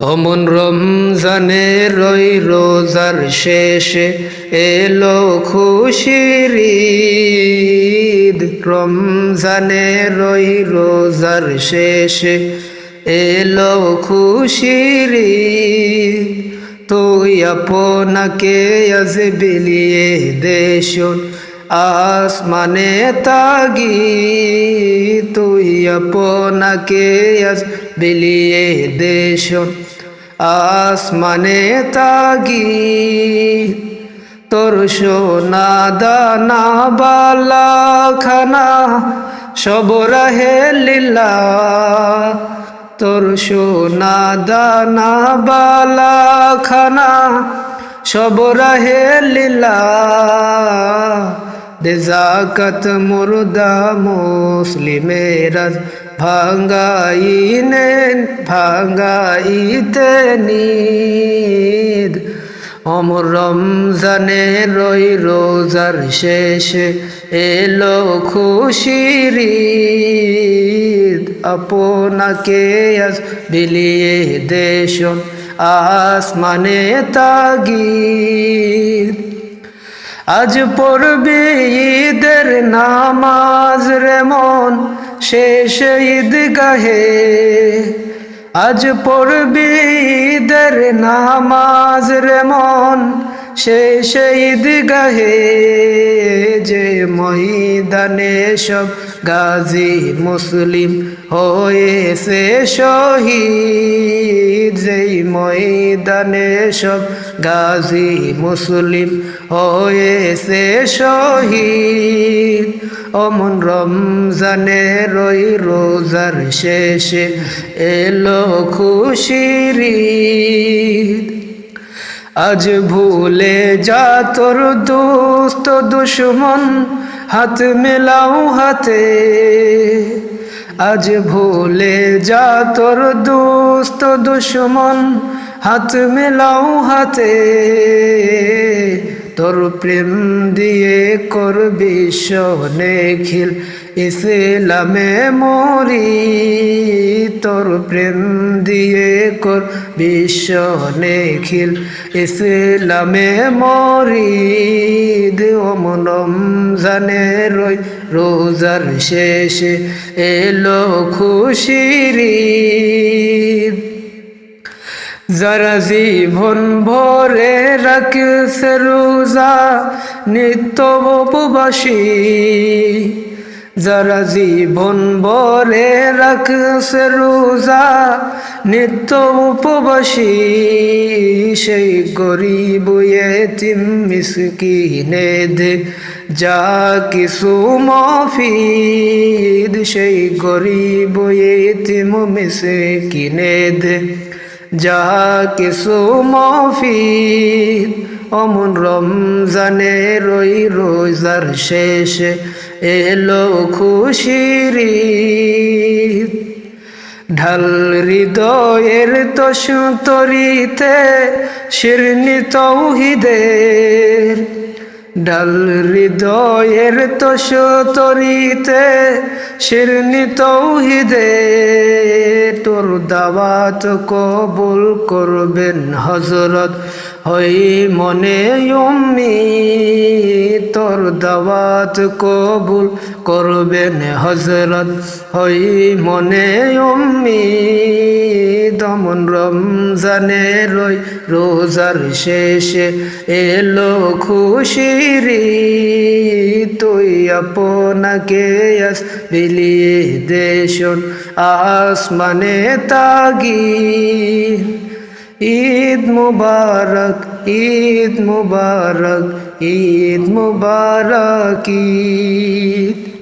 অমন রমজানে রই রোজার শেষে এলো খুশির ঈদ। রমজানে রই রোজার শেষে এলো খুশির ঈদ। তুই আপনাকে আজ বিলিয়ে দেশুন আসমানে তাগি তুই আপনাকে আজ বিলিয়ে দেশুন আসমানে তাগি তোর সোনা দানা বালা খানা সব রাহে লীলা তোর সোনা দানা বালা খানা সব রাহে লীলা দেজাকত মুর্দা মুসলিমেরা ভাঙ্গাইনে ভাঙ্গাইতে নিদ অমর রমজানে রই রোজার শেষে এলো খুশির আপনাকে আজ বিলিয়ে দেশন আসমানে তাগিদ। আজ পড়বে ঈদের নামাজ রে মন, শেষ ঈদ গাহে আজ পড়বে ঈদের নামাজ রে মন শেষ ঈদ গাহে যে ময়দানে সব গাজী মুসলিম হয়েছে শহীদ, যেই ময়দানে সব গাজী মুসলিম হয়েছে শহীদ। অমন রমজানে রই রোজার শেষে এলো খুশির আজ ভুলে যা তোর দোস্ত দুশ্মন, হাত মেলাও হাতে। আজ ভুলে যা তোর দোস্ত দুশ্মন, হাত মেলাও হাতে। তোর প্রেম দিয়ে কর বিশ্ব নেখিল ইসলামে মরি, তোর প্রেম দিয়ে কর নেখিল ইসলামে মরি অমনম জানে রই, রোজার শেষে এলো খুশির যারা জীবন ভরে রাখছে রোজা নিত্য উপবাসী। যারা জীবন ভরে রাখছে রোজা নিত্য উপবাসী, সেই গরিব এতিম মিসকিনে দে যা কিছু মফিদ, সেই গরিব এতিম মিসকিনে দে। যা কিছু মফিদ অমন রমজানে রই রোজার শেষে এলো খুশির। ঢাল হৃদয়ের তো সুতরিতে শিরনি তৌহিদের ডাল হৃদয়ের তো সুতরিতে শিরনি তৌহিদে, তোর দাওয়াত কবুল করবেন হজরত হই মনে উম্মি, তোর দাওয়াত কবুল করবেন হজরত হই মনে উম্মি, দমন রমজানে রই রোজার শেষে এলো ঈদ। তুই আপনাকে আস বিলিয়ে দেশন আসমানে তাগি। ঈদ মুবারক ঈদ মুবারক ঈদ মুবারক ঈদ।